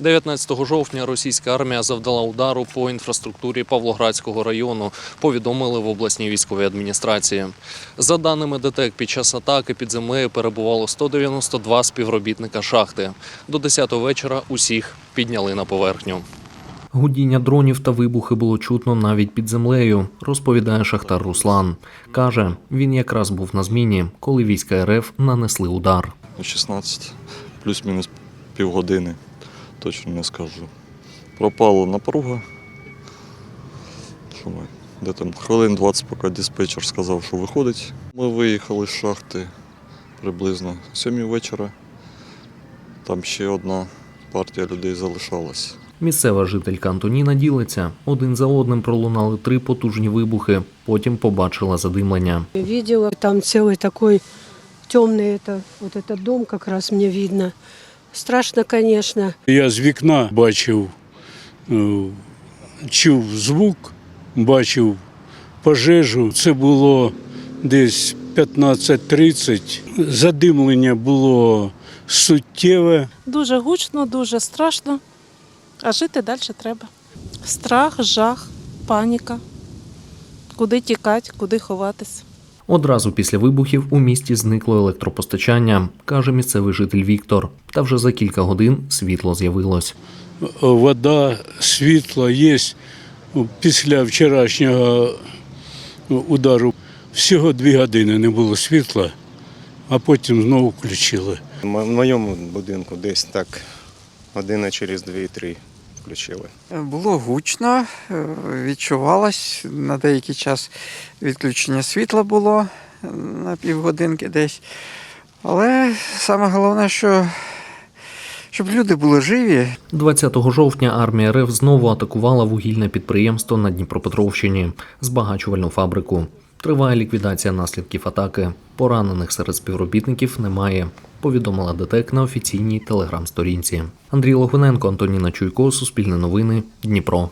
19 жовтня російська армія завдала удару по інфраструктурі Павлоградського району, повідомили в обласній військовій адміністрації. За даними ДТЕК, під час атаки під землею перебувало 192 співробітника шахти. До 10 вечора усіх підняли на поверхню. Гудіння дронів та вибухи було чутно навіть під землею, розповідає шахтар Руслан. Каже, він якраз був на зміні, коли війська РФ нанесли удар. о 16, плюс-мінус півгодини, точно не скажу. Пропала напруга. Що ми? Де там хвилин 20, поки диспетчер сказав, що виходить. Ми виїхали з шахти приблизно о 7 вечора. Там ще одна партія людей залишалась. Місцева жителька Антоніна ділиться. Один за одним пролунали три потужні вибухи. Потім побачила задимлення. Видела, там целый такой темный, это, вот этот дом как раз мне видно. Страшно, конечно. Я з вікна бачив, е, чув звук, бачив пожежу. Це було десь 15.30. Задимлення було суттєве. Дуже гучно, дуже страшно, а жити далі треба. Страх, жах, паніка. Куди тікати, куди ховатися. Одразу після вибухів у місті зникло електропостачання, каже місцевий житель Віктор. Та вже за кілька годин світло з'явилось. Вода, світло є. Після вчорашнього удару всього дві години не було світла, а потім знову включили. В в моєму будинку десь так година через 2-3 включили. Було гучно, е, відчувалось на деякий час відключення світла було е, на півгодинки десь. Але саме головне, що щоб люди були живі, 20 жовтня армія РФ знову атакувала вугільне підприємство на Дніпропетровщині, збагачувальну фабрику. Триває ліквідація наслідків атаки. Поранених серед співробітників немає. Повідомила ДТЕК на офіційній телеграм-сторінці. Андрій Логвиненко, Антоніна Чуйко, Суспільне новини, Дніпро.